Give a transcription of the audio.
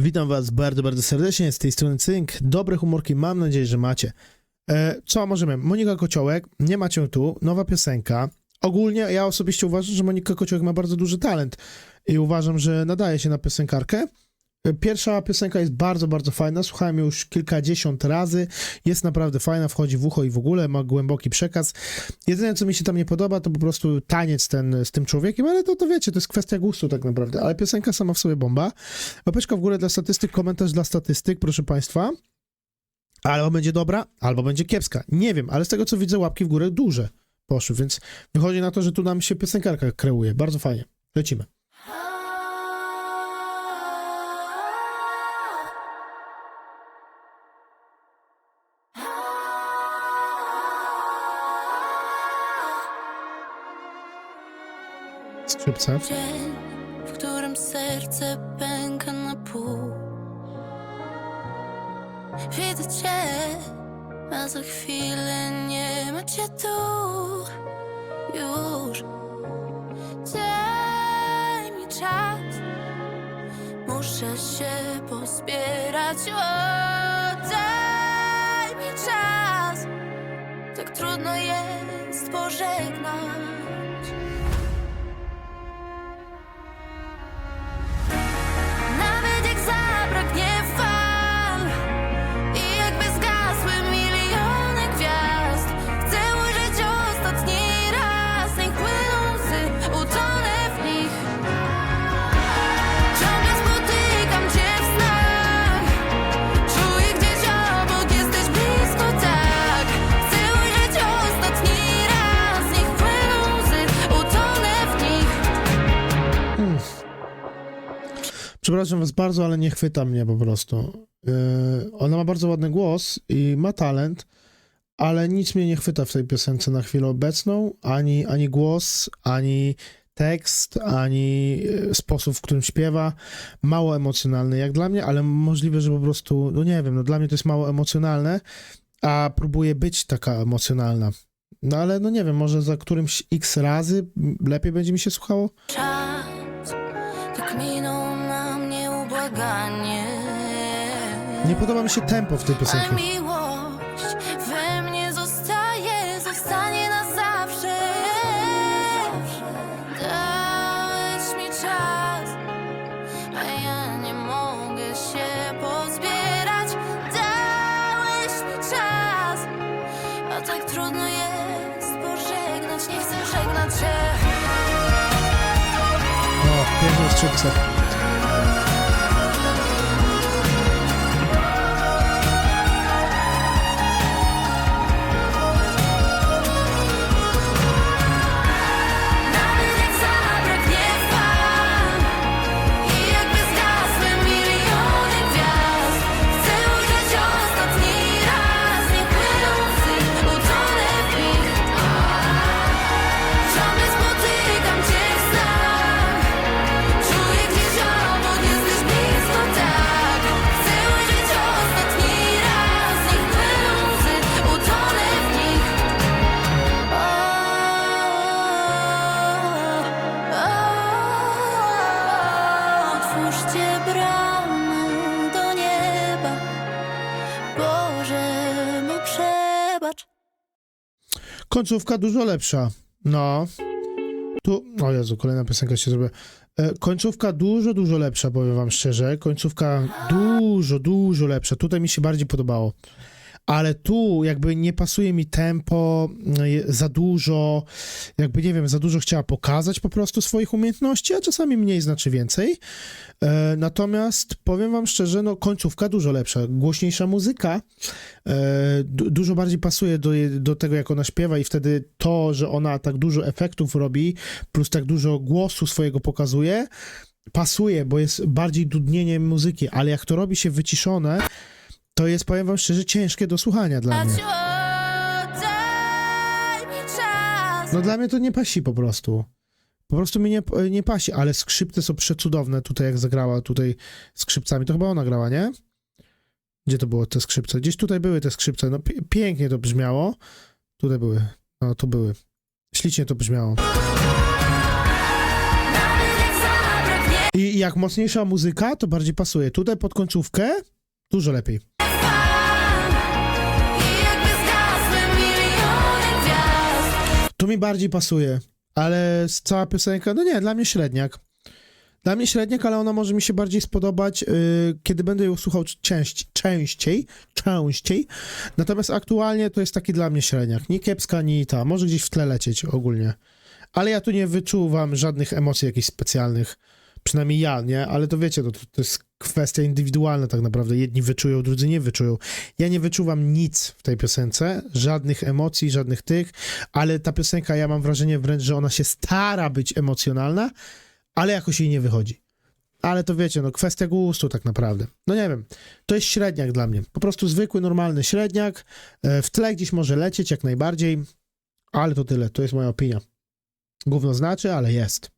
Witam Was bardzo, bardzo serdecznie. Z tej strony Cynk. Dobre humorki, mam nadzieję, że macie. E, co możemy? Monika Kociołek, nie macie tu, nowa piosenka. Ogólnie ja osobiście uważam, że Monika Kociołek ma bardzo duży talent i uważam, że nadaje się na piosenkarkę. Pierwsza piosenka jest bardzo, bardzo fajna. Słuchałem ją już kilkadziesiąt razy. Jest naprawdę fajna, wchodzi w ucho i w ogóle, ma głęboki przekaz. Jedyne, co mi się tam nie podoba, to po prostu taniec ten z tym człowiekiem, ale to, to wiecie, to jest kwestia gustu tak naprawdę. Ale piosenka sama w sobie bomba. Łapeczka w górę dla statystyk, komentarz dla statystyk, proszę Państwa. Albo będzie dobra, albo będzie kiepska. Nie wiem, ale z tego co widzę, łapki w górę duże poszły, więc wychodzi na to, że tu nam się piosenkarka kreuje. Bardzo fajnie. Lecimy. Skrzypce. Dzień, w którym serce pęka na pół. Widzę cię, a za chwilę nie ma cię tu. Już daj mi czas, muszę się pozbierać. O, Przepraszam was bardzo, ale nie chwyta mnie po prostu. Yy, ona ma bardzo ładny głos i ma talent, ale nic mnie nie chwyta w tej piosence na chwilę obecną. Ani, ani głos, ani tekst, ani yy, sposób, w którym śpiewa. Mało emocjonalny jak dla mnie, ale możliwe, że po prostu, no nie wiem, no dla mnie to jest mało emocjonalne, a próbuje być taka emocjonalna. No ale no nie wiem, może za którymś x razy lepiej będzie mi się słuchało? Czas tak minął na mnie ubłaganie Nie podoba mi się tempo w tej piosenki. Ale miłość we mnie zostaje, zostanie na zawsze. Dałeś mi czas, a ja nie mogę się pozbierać. Dałeś mi czas, a tak trudno jest pożegnać. Nie chcę żegnać się. O, piękne skrzypce. Końcówka dużo lepsza. No. Tu. O Jezu, kolejna piosenka się zrobiła. E, końcówka dużo, dużo lepsza, powiem wam szczerze. Końcówka dużo, dużo lepsza. Tutaj mi się bardziej podobało. Ale tu jakby nie pasuje mi tempo e, za dużo, jakby nie wiem, za dużo chciała pokazać po prostu swoich umiejętności, a czasami mniej znaczy więcej. E, natomiast powiem wam szczerze, no końcówka dużo lepsza, głośniejsza muzyka, e, du- dużo bardziej pasuje do, do tego, jak ona śpiewa i wtedy to, że ona tak dużo efektów robi, plus tak dużo głosu swojego pokazuje, pasuje, bo jest bardziej dudnieniem muzyki, ale jak to robi się wyciszone, to jest, powiem wam szczerze, ciężkie do słuchania dla mnie. No dla mnie to nie pasi po prostu. Po prostu mi nie, nie pasi, ale skrzypce są przecudowne tutaj, jak zagrała tutaj skrzypcami. To chyba ona grała, nie? Gdzie to było te skrzypce? Gdzieś tutaj były te skrzypce. No pi- pięknie to brzmiało. Tutaj były. No, tu były. Ślicznie to brzmiało. I jak mocniejsza muzyka, to bardziej pasuje. Tutaj pod końcówkę dużo lepiej. Tu mi bardziej pasuje, ale cała piosenka, no nie, dla mnie średniak. Dla mnie średniak, ale ona może mi się bardziej spodobać, yy, kiedy będę ją słuchał część, częściej, częściej. Natomiast aktualnie to jest taki dla mnie średniak. Ni kiepska, ni ta. Może gdzieś w tle lecieć ogólnie. Ale ja tu nie wyczuwam żadnych emocji jakichś specjalnych. Przynajmniej ja, nie? Ale to wiecie, to, to jest kwestia indywidualna tak naprawdę. Jedni wyczują, drudzy nie wyczują. Ja nie wyczuwam nic w tej piosence, żadnych emocji, żadnych tych, ale ta piosenka, ja mam wrażenie wręcz, że ona się stara być emocjonalna, ale jakoś jej nie wychodzi. Ale to wiecie, no kwestia gustu tak naprawdę. No nie wiem, to jest średniak dla mnie. Po prostu zwykły, normalny średniak. E, W tle gdzieś może lecieć jak najbardziej, ale to tyle, to jest moja opinia. Gówno znaczy, ale jest.